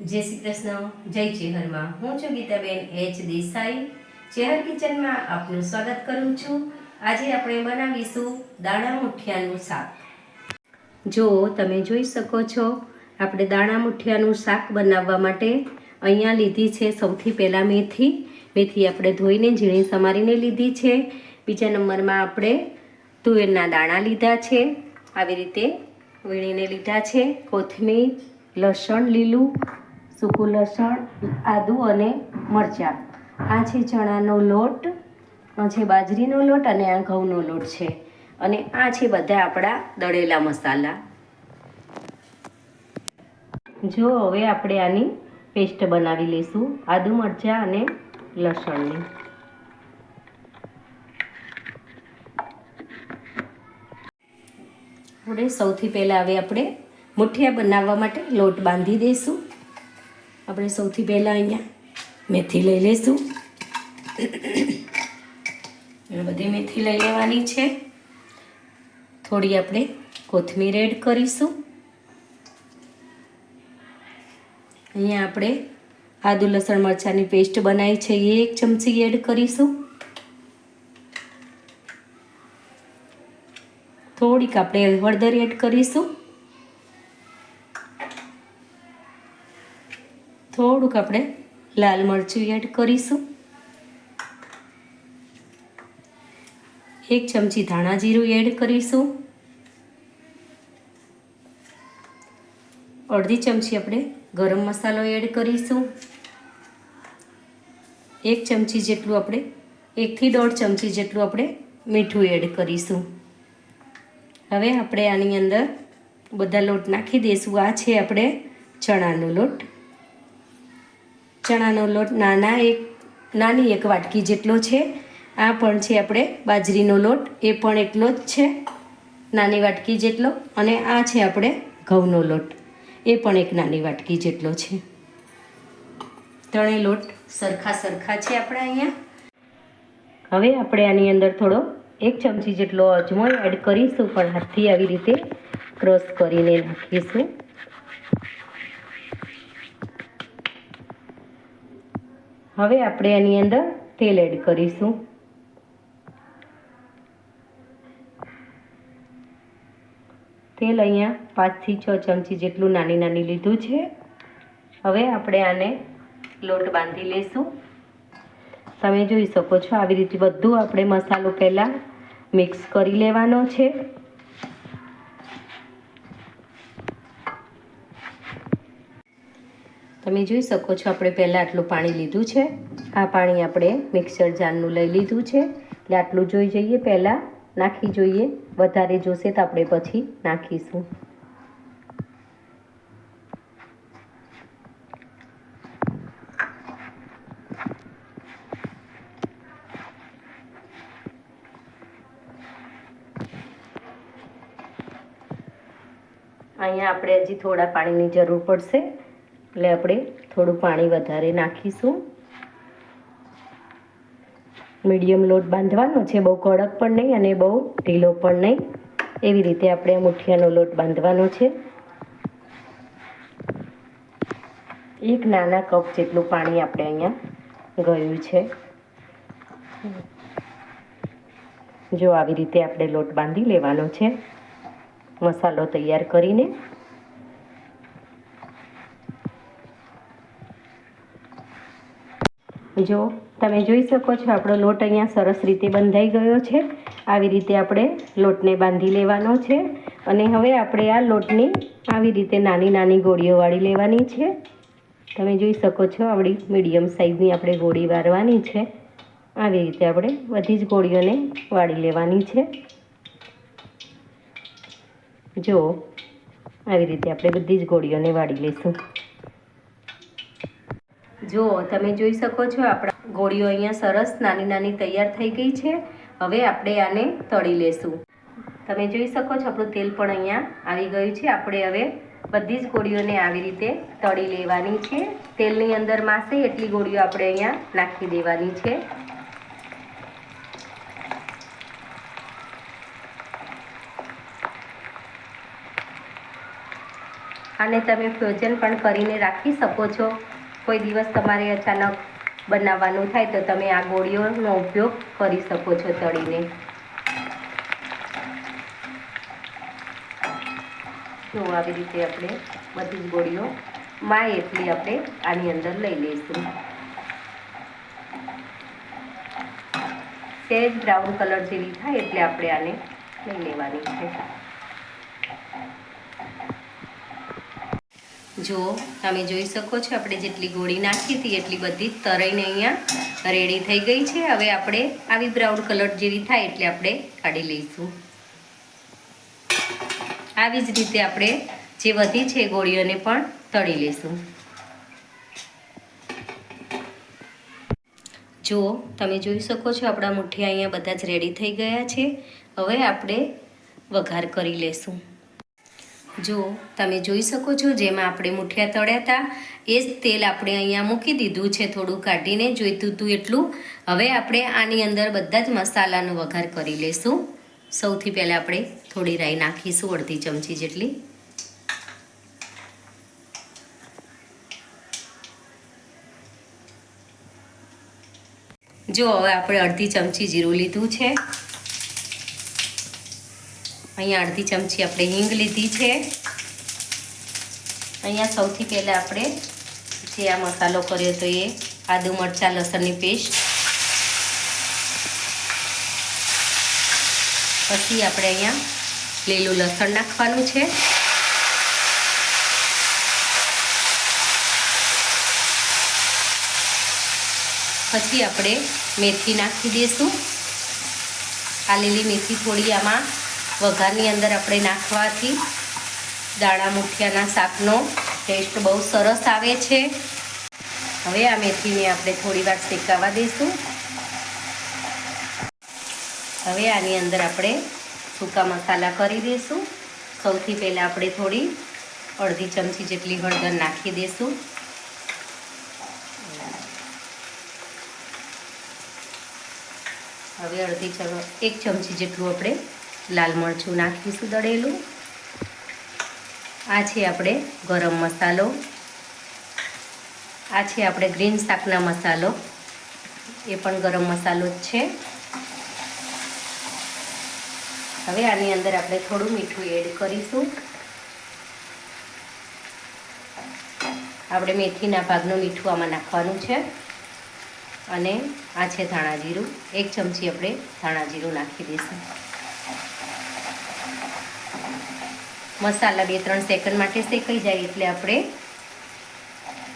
જય શ્રી કૃષ્ણ, જય ચેહરમાં. હું છું ગીતાબેન એચ દેસાઈ. ચેહર કિચનમાં આપનું સ્વાગત કરું છું. આજે આપણે બનાવીશું દાણા મુઠિયાનું શાક. જો તમે જોઈ શકો છો, આપણે દાણા મુઠિયાનું શાક બનાવવા માટે અહીંયા લીધી છે સૌથી પહેલાં મેથી. મેથી આપણે ધોઈને ઝીણી સમારીને લીધી છે. બીજા નંબરમાં આપણે તુવેરના દાણા લીધા છે. આવી રીતે વીણીને લીધા છે. કોથમીર, લસણ, લીલું સૂકું લસણ, આદું અને મરચાં. આ છે ચણાનો લોટ, આ છે બાજરીનો લોટ અને આ ઘઉંનો લોટ છે. અને આ છે બધા આપણા દળેલા મસાલા. જો હવે આપણે આની પેસ્ટ બનાવી લઈશું, આદુ, મરચાં અને લસણની. આપણે સૌથી પહેલાં હવે આપણે મુઠિયા બનાવવા માટે લોટ બાંધી દઈશું. આપણે સૌથી પહેલાં અહીંયા મેથી લઈ લઈશું. બધી મેથી લઈ લેવાની છે. થોડી આપણે કોથમીર એડ કરીશું. અહીંયા આપણે આદુ, લસણ, મરચાંની પેસ્ટ બનાવી છે. એ એક ચમચી એડ કરીશું. થોડીક આપણે હળદર એડ કરીશું. થોડુંક આપણે લાલ મરચું એડ કરીશું. એક ચમચી ધાણા જીરું એડ કરીશું. અડધી ચમચી આપણે ગરમ મસાલો એડ કરીશું. એક ચમચી જેટલું આપણે, એકથી દોઢ ચમચી જેટલું આપણે મીઠું એડ કરીશું. હવે આપણે આની અંદર બધા લોટ નાખી દઈશું. આ છે આપણે ચણાનો લોટ. ચણાનો લોટ નાના એક, નાની એક વાટકી જેટલો છે. આ પણ છે આપણે બાજરીનો લોટ. એ પણ એટલો જ છે, નાની વાટકી જેટલો. અને આ છે આપણે ઘઉંનો લોટ. એ પણ એક નાની વાટકી જેટલો છે. ત્રણેય લોટ સરખા સરખા છે આપણે અહીંયા. હવે આપણે આની અંદર થોડો એક ચમચી જેટલો અજમો એડ કરીશું, પણ હાથથી આવી રીતે ક્રોસ કરીને નાખીશું. હવે આપણે આની અંદર તેલ એડ કરીશું. તેલ અહીંયા પાંચથી છ ચમચી જેટલું નાની નાની લીધું છે. હવે આપણે આને લોટ બાંધી લઈશું તમે જોઈ શકો છો આવી રીતે બધું આપણે મસાલો પહેલાં મિક્સ કરી લેવાનો છે. તમે જોઈ શકો છો, આપણે પહેલાં આટલું પાણી લીધું છે. આ પાણી આપણે મિક્સર જારનું લઈ લીધું છે. એટલે આટલું જોઈ જઈએ પહેલાં, નાખી જોઈએ. વધારે જોશે તો આપણે પછી નાખીશું. અહીંયા આપણે હજી થોડા પાણીની જરૂર પડશે. એટલે આપણે થોડું પાણી વધારે નાખીશું. મીડિયમ લોટ બાંધવાનો છે, બહુ કડક પણ નહીં અને બહુ ઢીલો પણ નહીં. એવી રીતે આપણે આ મુઠિયાનો લોટ બાંધવાનો છે. એક નાના કપ જેટલું પાણી આપણે અહીંયા ગયું છે. જો આવી રીતે આપણે લોટ બાંધી લેવાનો છે. મસાલો તૈયાર કરીને જો તમે જોઈ શકો છો, આપણો લોટ અહીંયા સરસ રીતે બંધાઈ ગયો છે. આવી રીતે આપણે લોટને બાંધી લેવાનો છે. અને હવે આપણે આ લોટની આવી રીતે નાની નાની ગોળીઓ વાળી લેવાની છે. તમે જોઈ શકો છો આવડી મીડિયમ સાઇઝની આપણે ગોળી વાળવાની છે. આવી રીતે આપણે બધી જ ગોળીઓને વાળી લેવાની છે. જો, આવી રીતે આપણે બધી જ ગોળીઓને વાળી લઈશું. જો તમે જોઈ શકો છો આપણા ગોળીઓ અહીંયા સરસ નાની નાની તૈયાર થઈ ગઈ છે. હવે આપણે આને તળી લેશું. તમે જોઈ શકો છો, આપણું તેલ પણ અહીંયા આવી ગયું છે. આપણે હવે બધી જ ગોળીઓને આવી રીતે તળી લેવાની છે. તેલની અંદર માસે એટલી ગોળીઓ આપણે અહીંયા નાખી દેવાની છે. આને તમે ફ્રોઝન પણ કરીને રાખી શકો છો. કોઈ દિવસ તમારે અચાનક બનાવવાનું થાય તો તમે આ ગોળીઓનો ઉપયોગ કરી શકો છો તળીને. જો આવી રીતે આપણે બધી જ ગોળીઓ માય એટલી આપણે આની અંદર લઈ લઈશું. સેજ બ્રાઉન કલર જેવી થાય એટલે આપણે આને લઈ લેવાની છે. જો તમે જોઈ શકો છો, આપણે જેટલી ગોળી નાખી હતી, એટલી બધી તરાઈને અહીંયા રેડી થઈ ગઈ છે. હવે આપણે આવી બ્રાઉન કલર જેવી થાય એટલે આપણે કાઢી લઈશું. આવી જ રીતે આપણે જે વધી છે ગોળીઓને પણ તળી લઈશું. જો તમે જોઈ શકો છો, આપણા મુઠ્ઠી અહીંયા બધા જ રેડી થઈ ગયા છે. હવે આપણે વઘાર કરી લેશું જો, તમે જોઈ શકો છો, જેમાં આપણે મુઠિયા તળ્યા હતા. એ જ તેલ આપણે અહીંયા મૂકી દીધું છે, થોડું કાઢીને જોઈતું હતું એટલું. હવે આપણે આની અંદર બધા જ મસાલાનો વઘાર કરી લઈશું સૌથી પહેલાં આપણે થોડી રાઈ નાખીશું, અડધી ચમચી જેટલી. જો, હવે આપણે અડધી ચમચી જીરું લીધું છે. અહીંયા અડધી ચમચી આપણે હિંગ લીધી છે. અહીંયા સૌથી પહેલાં આપણે જે આ મસાલો કર્યો તો એ આદુ મરચાં, લસણની પેસ્ટ. પછી આપણે અહીંયા લીલું લસણ નાખવાનું છે. પછી આપણે મેથી નાખી દઈશું. આ લીલી મેથી થોડી આમાં વઘારની અંદર આપણે નાખવાથી દાણા મુઠિયાના શાકનો ટેસ્ટ બહુ સરસ આવે છે. હવે આ મેથીને આપણે થોડી વાર શેકાવા દઈશું. હવે આની અંદર આપણે સૂકા મસાલા કરી દઈશું. સૌથી પહેલાં આપણે થોડી અડધી ચમચી જેટલી હળદર નાખી દઈશું. હવે અડધી ચમ, એક ચમચી જેટલું આપણે લાલ મરચું નાખીશું દળેલું. આ છે આપણે ગરમ મસાલો. આ છે આપણે ગ્રીન શાકના મસાલો. એ પણ ગરમ મસાલો જ છે. હવે આની અંદર આપણે થોડું મીઠું એડ કરીશું. આપણે મેથીના ભાગનું મીઠું આમાં નાખવાનું છે. અને આ છે ધાણા જીરું. એક ચમચી આપણે ધાણા જીરું નાખી દઈશું. મસાલા બે, ત્રણ સેકન્ડ માટે શેકાઈ જાય એટલે આપણે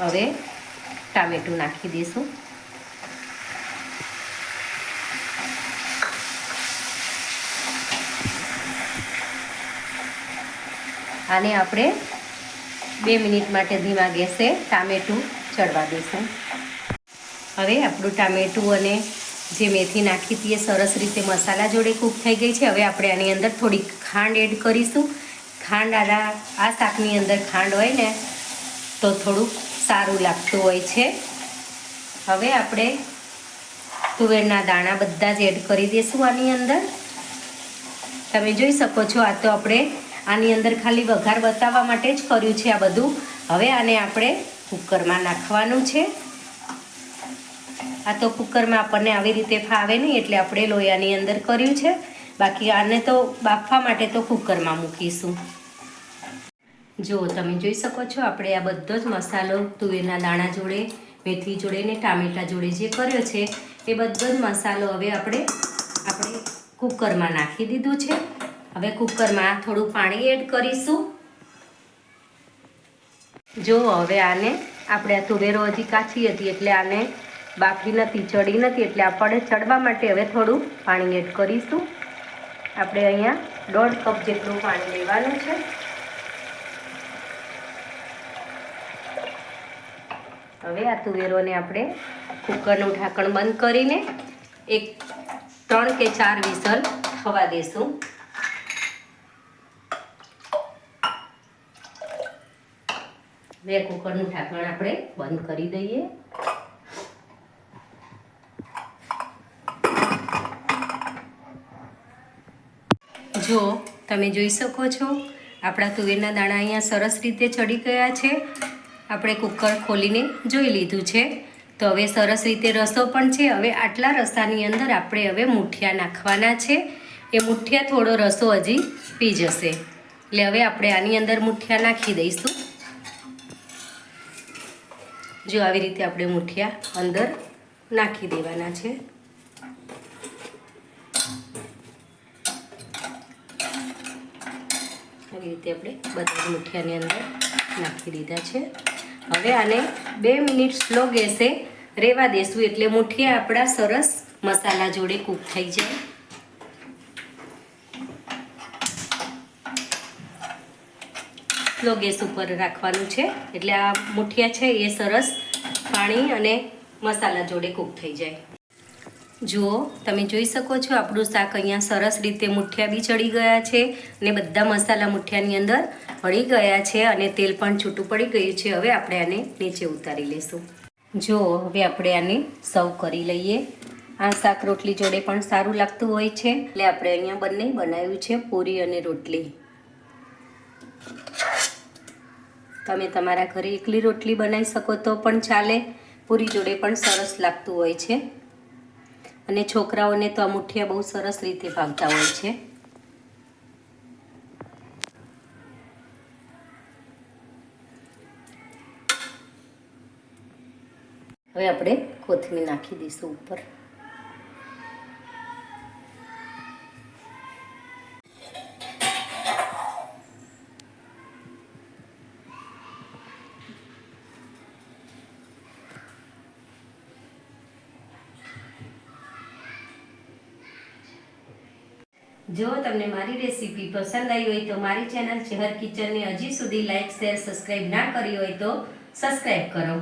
હવે ટામેટું નાખી દઈશું. આને આપણે બે મિનિટ માટે ધીમા ગેસે ટામેટું ચડવા દઈશું. હવે આપણું ટામેટું અને જે મેથી નાખી હતી એ સરસ રીતે મસાલા જોડે કૂક થઈ ગઈ છે. હવે આપણે આની અંદર થોડીક ખાંડ એડ કરીશું. ખાંડ, આના, આ શાકની અંદર ખાંડ હોય ને, તો થોડુંક સારું લાગતું હોય છે. હવે આપણે તુવેરના દાણા બધા જ એડ કરી દઈશું આની અંદર. તમે જોઈ શકો છો, આ તો આપણે આની અંદર ખાલી વઘાર બતાવવા માટે જ કર્યું છે આ બધું. હવે આને આપણે કુકરમાં નાખવાનું છે. આ તો કુકરમાં આપણને આવી રીતે ફાવે નહીં એટલે આપણે લોયાની અંદર કર્યું છે. બાકી આને તો બાફવા માટે તો કુકરમાં મૂકીશું. જો તમે જોઈ શકો છો, આપણે આ બધો જ મસાલો તુવેરના દાણા જોડે, મેથી જોડે ને ટામેટા જોડે જે કર્યો છે, એ બધો જ મસાલો હવે આપણે આપણે કુકરમાં નાખી દીધું છે. હવે કુકરમાં થોડું પાણી એડ કરીશું. જો હવે આને, આપણે આ તુવેરો હજી કાચી હતી એટલે આને બાફી નથી, ચડી નથી, એટલે આપણે ચડવા માટે હવે થોડું પાણી એડ કરીશું. આપણે અહીંયા દોઢ કપ જેટલું પાણી લેવાનું છે. હવે આ તુવેરોને આપણે કુકરનું ઢાંકણ બંધ કરીને એક ત્રણ કે ચાર વિસલ થવા દઈશું બે કુકરનું ઢાંકણ આપણે બંધ કરી દઈએ. જો, તમે જોઈ શકો છો, આપણા તુવેરના દાણા અહીંયા સરસ રીતે ચડી ગયા છે. આપણે કુકર ખોલીને જોઈ લીધું છે. તો હવે સરસ રીતે રસો પણ છે. હવે આટલા રસાની અંદર આપણે હવે મુઠિયા નાખવાના છે. એ મુઠિયા થોડો રસો હજી પી જશે. એટલે હવે આપણે આની અંદર મુઠિયા નાખી દઈશું. જો આવી રીતે આપણે મુઠિયા અંદર નાખી દેવાના છે. આવી રીતે આપણે બધા મુઠિયાની અંદર નાખી દીધા છે. હવે આને બે મિનિટ સ્લો ગેસે રેવા દેશું એટલે મુઠિયા આપણા સરસ મસાલા જોડે કૂક થઈ જાય. સ્લો ગેસ ઉપર રાખવાનું છે એટલે આ મુઠિયા છે એ સરસ પાણી અને મસાલા જોડે કૂક થઈ જાય. જુઓ, તમે જોઈ શકો છો આપણું શાક અહીંયા સરસ રીતે મુઠિયા બી ચડી ગયા છે અને બધા મસાલા મુઠિયાની અંદર ભળી ગયા છે અને તેલ પણ છૂટું પડી ગયું છે. હવે આપણે આને નીચે ઉતારી લઈશું જો હવે આપણે આને સર્વ કરી લઈએ. આ શાક રોટલી જોડે પણ સારું લાગતું હોય છે. એટલે આપણે અહીંયા બંને બનાવ્યું છે પૂરી અને રોટલી. તમે તમારા ઘરે એકલી રોટલી બનાવી શકો તો પણ ચાલે. પૂરી જોડે પણ સરસ લાગતું હોય છે. અને છોકરાઓને તો આ મુઠિયા બહુ સરસ રીતે ભાગતા હોય છે. હવે આપણે કોથમીર નાખી દઈશું ઉપર. જો તમને મારી રેસીપી પસંદ આવી હોય તો મારી ચેનલ ચેહર કિચનને હજી સુધી લાઇક શેર સબસ્ક્રાઈબ ના કરી હોય તો સબસ્ક્રાઈબ કરો.